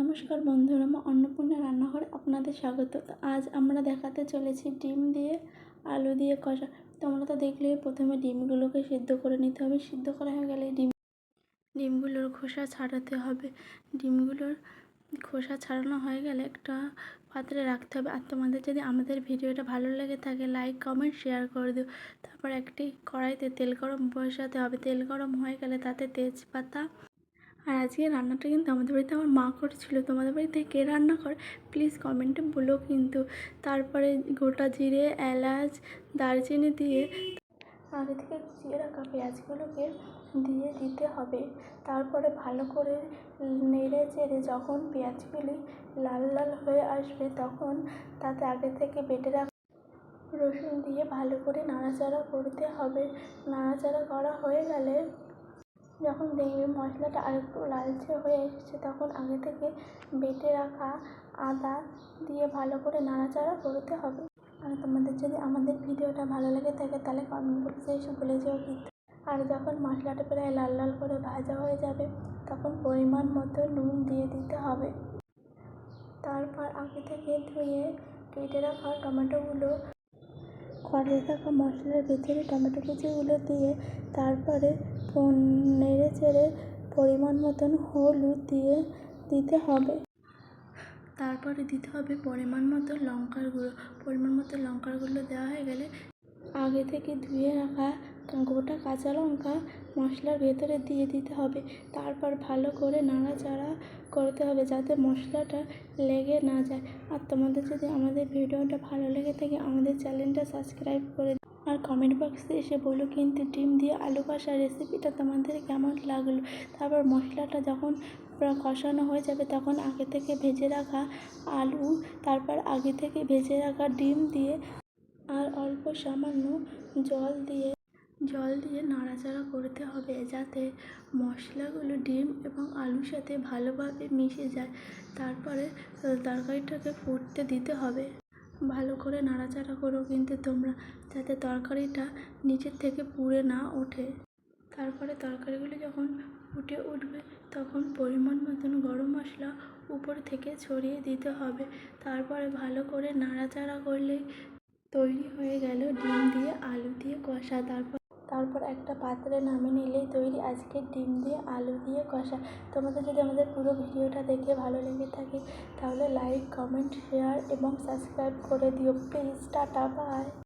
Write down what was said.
নমস্কার বন্ধুরা, আমার অন্নপূর্ণা রান্নাঘরে আপনাদের স্বাগত। তো আজ আমরা দেখাতে চলেছি ডিম দিয়ে আলু দিয়ে কষা। তোমরা তো দেখলেই প্রথমে ডিমগুলোকে সিদ্ধ করে নিতে হবে। সিদ্ধ করা হয়ে গেলে ডিম, ডিমগুলোর খোসা ছাড়াতে হবে। ডিমগুলোর খোসা ছাড়ানো হয়ে গেলে একটা পাত্রে রাখতে হবে। আর তোমাদের যদি আমাদের ভিডিওটা ভালো লেগে থাকে, লাইক, কমেন্ট, শেয়ার করে দিও। তারপর একটি কড়াইতে তেল গরম বসাতে হবে। তেল গরম হয়ে গেলে তাতে তেজপাতা আর আজকে রান্নাটা কিন্তু আমাদের বাড়িতে আমার মা করেছিল। তোমাদের বাড়িতে কে রান্না করে? প্লিজ কমেন্টে বলো কিন্তু। তারপরে গোটা জিরে, এলাচ, দারচিনি দিয়ে আগে থেকে কুচিয়ে রাখা পেঁয়াজগুলোকে দিয়ে দিতে হবে। তারপরে ভালো করে নেড়ে চেড়ে যখন পেঁয়াজগুলি লাল লাল হয়ে আসবে তখন তাতে আগে থেকে বেটে রাখা রসুন দিয়ে ভালো করে নাড়াচাড়া করতে হবে। নাড়াচাড়া করা হয়ে গেলে যখন দেখবে মশলাটা আরেকটু লালচে হয়ে এসেছে, তখন আগে থেকে বেটে রাখা আদা দিয়ে ভালো করে নাড়াচাড়া করতে হবে। আর তোমাদের যদি আমাদের ভিডিওটা ভালো লেগে থাকে, তাহলে কমেন্ট বক্সে এসে বলে যেও কিন্তু। আর যখন মশলাটা প্রায় লাল লাল করে ভাজা হয়ে যাবে, তখন পরিমাণ মতো নুন দিয়ে দিতে হবে। তারপর আগে থেকে ধুয়ে কেটে রাখা টমেটোগুলো কড়াইয়ে থাকা মশলার ভিতরে টমেটো কুচিগুলো দিয়ে তারপরে নেড়ে চেড়ে পরিমাণ মতন হলুদ দিয়ে দিতে হবে। তারপরে দিতে হবে পরিমাণ মতো লঙ্কার গুঁড়ো। পরিমাণ মতো লঙ্কার গুঁড়ো দেওয়া হয়ে গেলে আগে থেকে ধুয়ে রাখা গোটা কাঁচা লঙ্কা মশলার ভেতরে দিয়ে দিতে হবে। তারপর ভালো করে নাড়াচাড়া করতে হবে যাতে মশলাটা লেগে না যায়। আর তোমাদের যদি আমাদের ভিডিওটা ভালো লেগে থাকে, আমাদের চ্যানেলটা সাবস্ক্রাইব করে আর কমেন্ট বক্সে এসে বলো কিন্তু ডিম দিয়ে আলু কষা রেসিপিটা তোমাদের কেমন লাগল? তারপর মশলাটা যখন কষানো হয়ে যাবে, তখন আগে থেকে ভেজে রাখা আলু, তারপর আগে থেকে ভেজে রাখা ডিম দিয়ে, আর অল্প সামান্য জল দিয়ে জল দিয়ে নাড়াচাড়া করতে হবে যাতে মশলাগুলো ডিম এবং আলুর সাথে ভালোভাবে মিশে যায়। তারপরে তরকারিটাকে ফুটতে দিতে হবে। ভালো করে নাড়াচাড়া করো কিন্তু তোমরা, যাতে তরকারিটা নিচের থেকে পুড়ে না ওঠে। তারপরে তরকারিগুলো যখন ফুটে উঠবে, তখন পরিমাণ মতন গরম মশলা উপর থেকে ছড়িয়ে দিতে হবে। তারপরে ভালো করে নাড়াচাড়া করলেই তৈরি হয়ে গেল ডিম দিয়ে আলু দিয়ে কষা। তারপর তারপর একটা পাত্রে নামিয়ে নিলেই তৈরি আজকের ডিম দিয়ে আলু দিয়ে কষা। তোমাদের যদি আমাদের পুরো ভিডিওটা দেখে ভালো লেগে থাকে, তাহলে লাইক কমেন্ট শেয়ার এবং সাবস্ক্রাইব করে দিও। Please tata bye